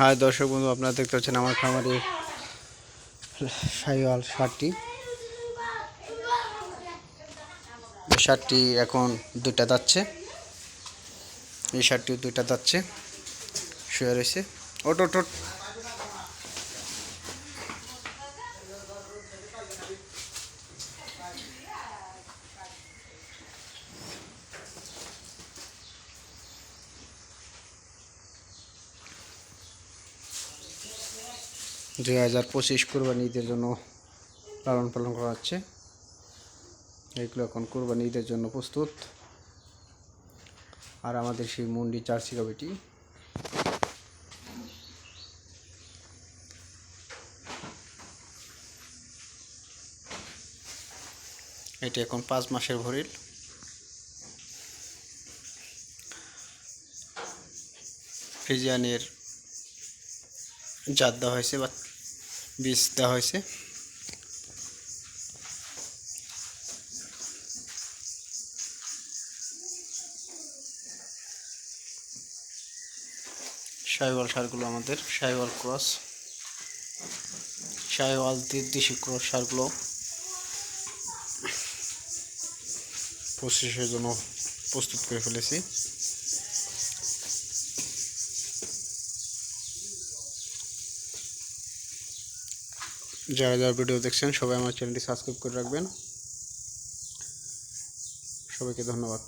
হ্যাঁ দর্শক বন্ধু, আপনারা দেখতে পাচ্ছেন আমার খামারে শাহিওয়াল শার্টটি এই শার্টটি এখন দুইটা যাচ্ছে। এই শার্টটিও দুইটা যাচ্ছে। শুয়ে রয়েছে। ওট ওট দুই হাজার পঁচিশ কোরবানি ঈদের জন্য লালন পালন করা হচ্ছে। এগুলো এখন কোরবানি ঈদের জন্য প্রস্তুত। আর আমাদের সেই মুন্ডি চার্সি কবিটি এটি এখন পাঁচ মাসের ভরিল। ফ্রিজিয়ানের জাত দেওয়া হয়েছে বা বীজ দেওয়া হয়েছে। সাইওয়াল সারগুলো আমাদের, সাইওয়াল ক্রস, সাইওয়াল দেশি ক্রস সারগুলো। প্রসেসের জন্য প্রস্তুত করে ফেলেছি। যারা যারা ভিডিও দেখছেন সবাই আমার চ্যানেলটি সাবস্ক্রাইব করে রাখবেন। সবাইকে ধন্যবাদ।